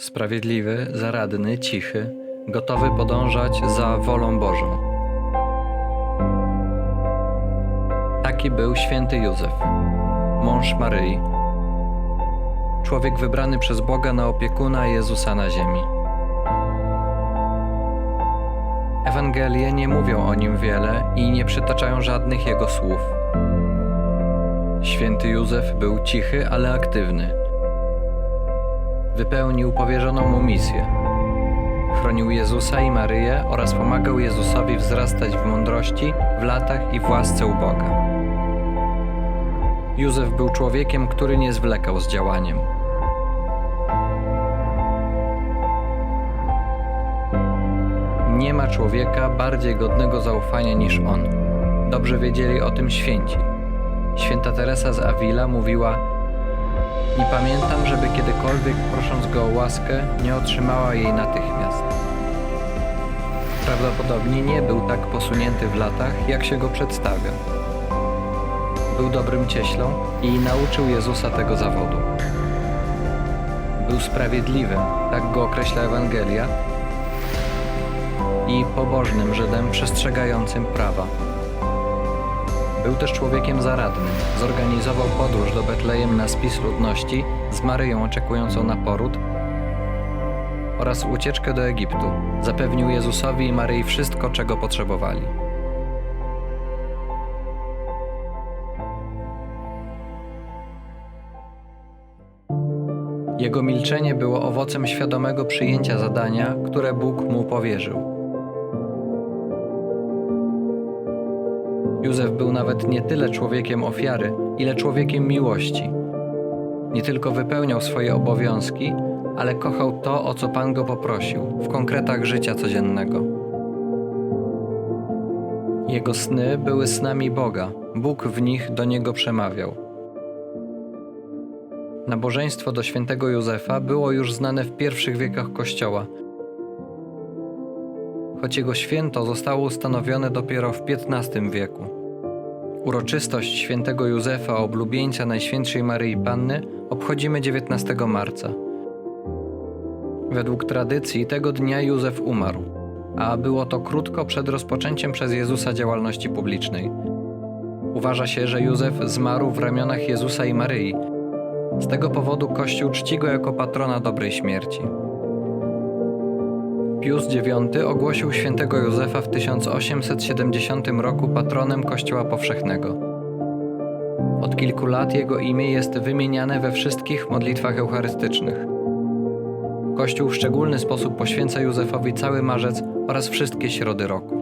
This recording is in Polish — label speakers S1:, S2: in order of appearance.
S1: Sprawiedliwy, zaradny, cichy, gotowy podążać za wolą Bożą. Taki był święty Józef, mąż Maryi. Człowiek wybrany przez Boga na opiekuna Jezusa na ziemi. Ewangelie nie mówią o nim wiele i nie przytaczają żadnych jego słów. Święty Józef był cichy, ale aktywny. Wypełnił powierzoną mu misję. Chronił Jezusa i Maryję oraz pomagał Jezusowi wzrastać w mądrości, w latach i w łasce u Boga. Józef był człowiekiem, który nie zwlekał z działaniem. Nie ma człowieka bardziej godnego zaufania niż on. Dobrze wiedzieli o tym święci. Święta Teresa z Avila mówiła: Nie pamiętam, żeby kiedykolwiek prosząc go o łaskę, nie otrzymała jej natychmiast. Prawdopodobnie nie był tak posunięty w latach, jak się go przedstawia. Był dobrym cieślą i nauczył Jezusa tego zawodu. Był sprawiedliwym, tak go określa Ewangelia, i pobożnym Żydem przestrzegającym prawa. Był też człowiekiem zaradnym. Zorganizował podróż do Betlejem na spis ludności z Maryją oczekującą na poród oraz ucieczkę do Egiptu. Zapewnił Jezusowi i Maryi wszystko, czego potrzebowali. Jego milczenie było owocem świadomego przyjęcia zadania, które Bóg mu powierzył. Józef był nawet nie tyle człowiekiem ofiary, ile człowiekiem miłości. Nie tylko wypełniał swoje obowiązki, ale kochał to, o co Pan go poprosił, w konkretach życia codziennego. Jego sny były snami Boga, Bóg w nich do niego przemawiał. Nabożeństwo do świętego Józefa było już znane w pierwszych wiekach Kościoła, choć jego święto zostało ustanowione dopiero w XV wieku. Uroczystość świętego Józefa, oblubieńca Najświętszej Maryi Panny, obchodzimy 19 marca. Według tradycji tego dnia Józef umarł, a było to krótko przed rozpoczęciem przez Jezusa działalności publicznej. Uważa się, że Józef zmarł w ramionach Jezusa i Maryi. Z tego powodu Kościół czci go jako patrona dobrej śmierci. Pius IX ogłosił świętego Józefa w 1870 roku patronem Kościoła Powszechnego. Od kilku lat jego imię jest wymieniane we wszystkich modlitwach eucharystycznych. Kościół w szczególny sposób poświęca Józefowi cały marzec oraz wszystkie środy roku.